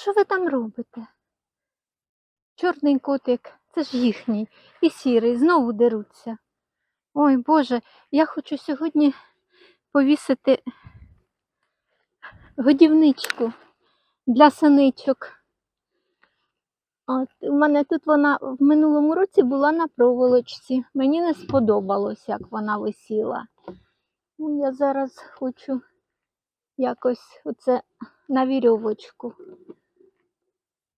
що ви там робите? Чорний котик, це ж їхній, і сірий, знову деруться. Ой Боже, я хочу сьогодні повісити годівничку для синичок. От, у мене тут вона в минулому році була на проволочці. Мені не сподобалось, як вона висіла. Ну, я зараз хочу якось оце на вірьовочку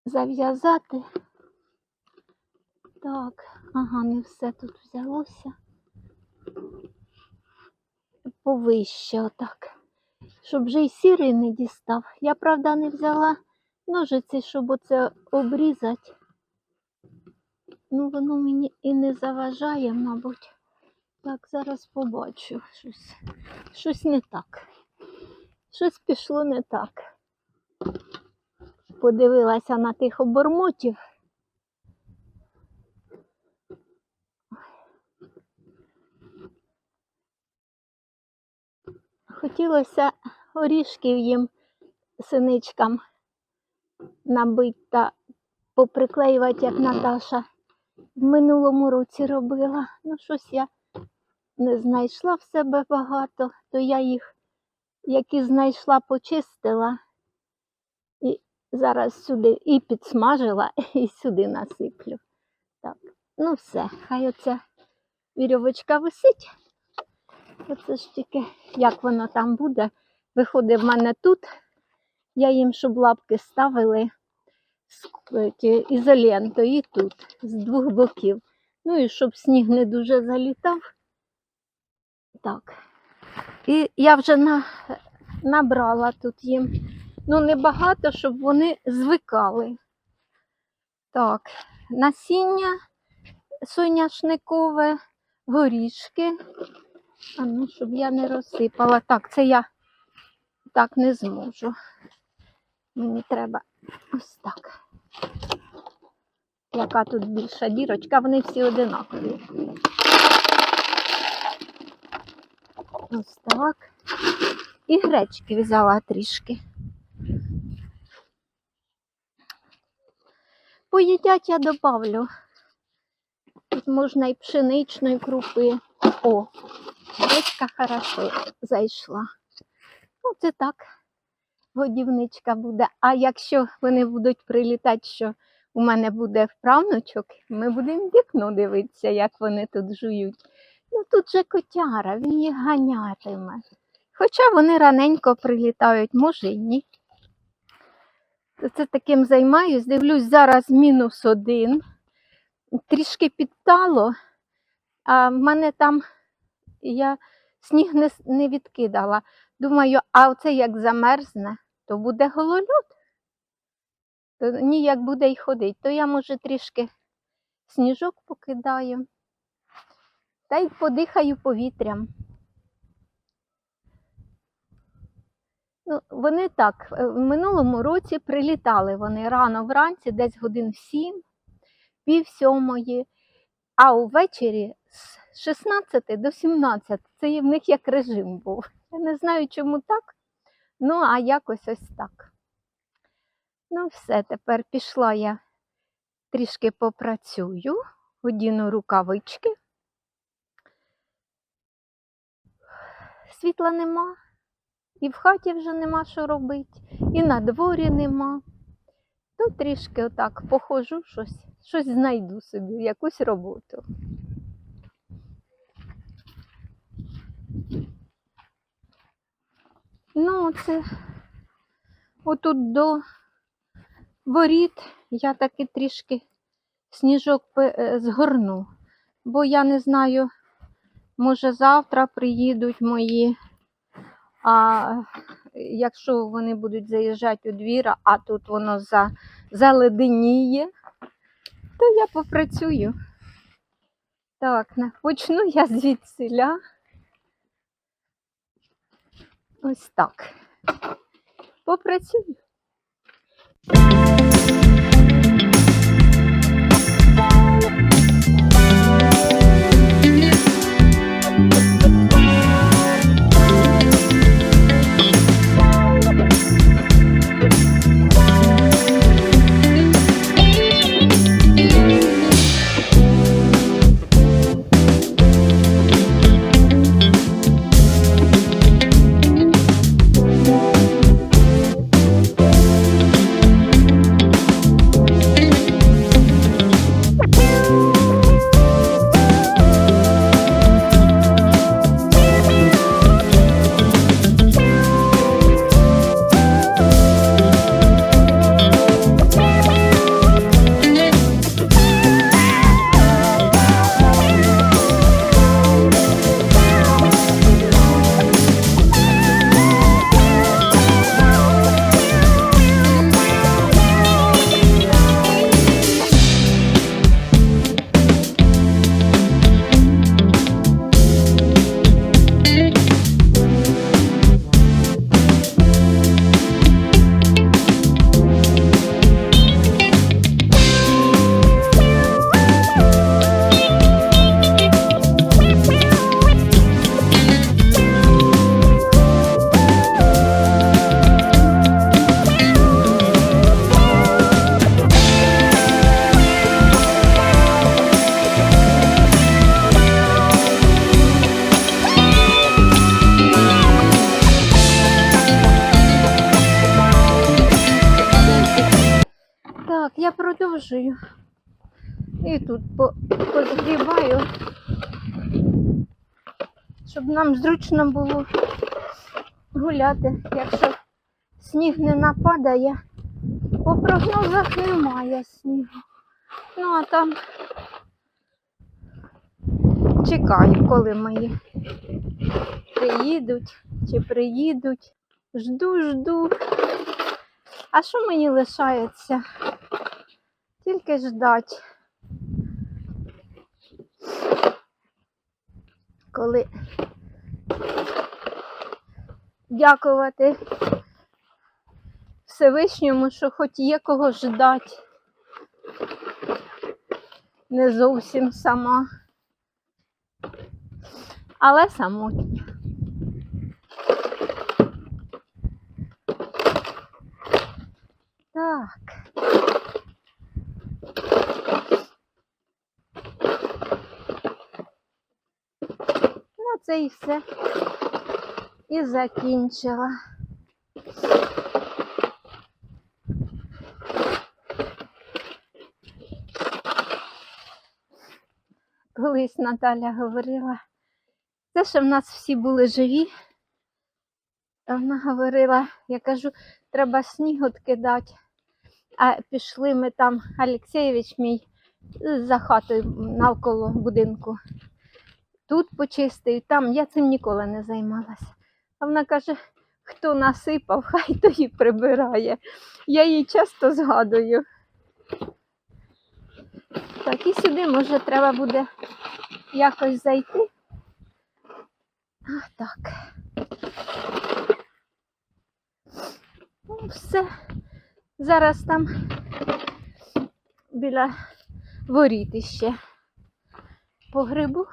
зав'язати. Так, ага, не все тут взялося. Повище отак. Щоб вже й сірий не дістав. Я, правда, не взяла ножиці, щоб оце обрізати. Ну, воно мені і не заважає, мабуть. Так, зараз побачу щось. Щось не так. Щось пішло не так. Подивилася на тих обормотів. Хотілося орішків їм синичкам набити та поприклеювати, як Наташа в минулому році робила. Ну, щось я не знайшла в себе багато, то я їх, які знайшла, почистила зараз сюди і підсмажила, і сюди насиплю. Так, ну все, хай оця вірьовочка висить. Оце ж тільки, як воно там буде, виходить в мене тут. Я їм, щоб лапки ставили ізолентою і тут, з двох боків. Ну і щоб сніг не дуже залітав. Так. І я вже на, набрала тут їм. Ну, небагато, щоб вони звикали. Так, насіння соняшникове, горішки. А ну, щоб я не розсипала. Так, це я так не зможу. Мені треба ось так. Яка тут більша дірочка, вони всі одинакові. Ось так. І гречки взяла трішки. Поїдять я добавлю. Тут можна і пшеничної крупи. О, гречка хорошо зайшла. Ну, це так, годівничка буде. А якщо вони будуть прилітати, що у мене буде вправнучок, ми будемо вікно дивитися, як вони тут жують. Ну тут же котяра, він їх ганятиме. Хоча вони раненько прилітають, може й ні. Це таким займаюсь. Дивлюсь, зараз мінус один. Трішки підтало, а в мене там я сніг не, не відкидала. Думаю, а оце як замерзне, то буде голольот. То ніяк буде й ходить. То я, може, трішки сніжок покидаю. Та й подихаю повітрям. Ну, вони так, е, в минулому році прилітали вони рано вранці, десь годин в сім, пів сьомої, а увечері з 16 до 17. Це в них як режим був. Я не знаю, чому так. Ну, а якось ось так. Ну, все, тепер пішла я трішки попрацюю, одіну рукавички. Світла нема, і в хаті вже нема що робити, і на дворі нема. То трішки отак похожу, щось, щось знайду собі, якусь роботу. Ну, це отут до воріт я таки трішки сніжок е, згорну, бо я не знаю, може завтра приїдуть мої, а якщо вони будуть заїжджати у двір, а тут воно за, заледеніє, то я попрацюю. Так, почну я звідсиля. Ось так. Попрацюю. Я продовжую. І тут по, позгрібаю, щоб нам зручно було гуляти, якщо сніг не нападає. По прогнозах немає снігу. Ну а там чекаю, коли мої приїдуть чи приїдуть. Жду, жду. А що мені лишається? Тільки ждать. Коли дякувати Всевишньому, що хоч є кого ждать. Не зовсім сама, але самотня. Так. Це і все. І закінчила. Колись Наталя говорила, це що в нас всі були живі. Вона говорила, я кажу, треба сніг откидати. А пішли ми там, Алексєєвич мій за хатою навколо будинку. Тут почистив, там я цим ніколи не займалася. А вона каже, хто насипав, хай то і прибирає. Я її часто згадую. Так, і сюди, може, треба буде якось зайти. А, так. Ну, все. Зараз там біля воріт іще по грибу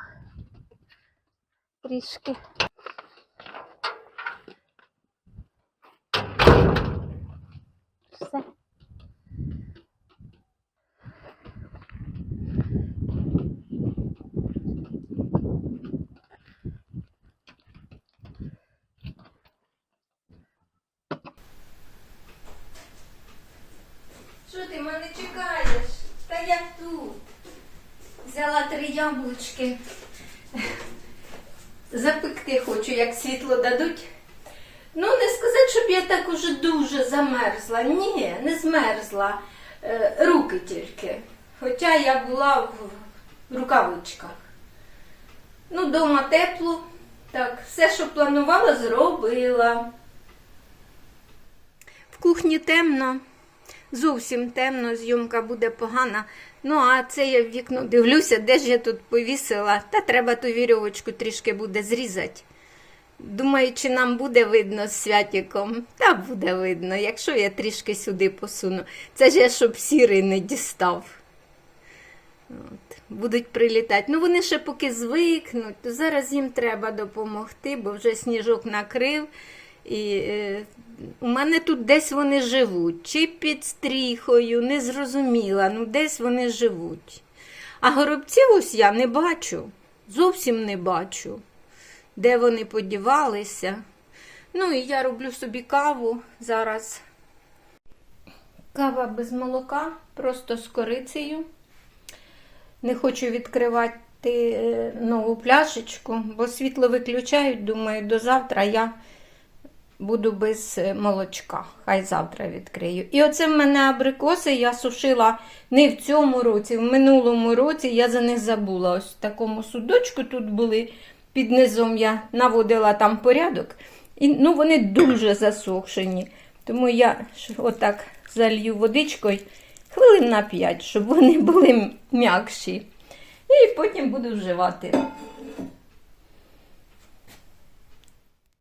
трішки. Все. Що ти мене чекаєш? Та я тут. Взяла три яблучки. Запекти хочу, як світло дадуть. Ну, не сказати, щоб я так уже дуже замерзла. Ні, не змерзла. Е, руки тільки. Хоча я була в рукавичках. Ну, дома тепло. Так, все, що планувала, зробила. В кухні темно. Зовсім темно, зйомка буде погана. Ну, а це я в вікно дивлюся, де ж я тут повісила. Та треба ту вірьовочку трішки буде зрізати. Думаю, чи нам буде видно з святіком. Та буде видно, якщо я трішки сюди посуну. Це ж я щоб сірий не дістав. От. Будуть прилітати. Ну, вони ще поки звикнуть, то зараз їм треба допомогти, бо вже сніжок накрив. І е, у мене тут десь вони живуть, чи під стріхою, не зрозуміла, ну десь вони живуть. А горобців ось я не бачу, зовсім не бачу, де вони подівалися. Ну і я роблю собі каву зараз. Кава без молока, просто з корицею. Не хочу відкривати е, нову пляшечку, бо світло виключають. Думаю, до завтра я буду без е, молочка. Хай завтра відкрию. І оце в мене абрикоси я сушила не в цьому році, в минулому році я за них забула. Ось в такому судочку тут були. Під низом я наводила там порядок. І ну, вони дуже засохшені. Тому я отак залью водичкою хвилин на 5, щоб вони були м'якші. І потім буду вживати.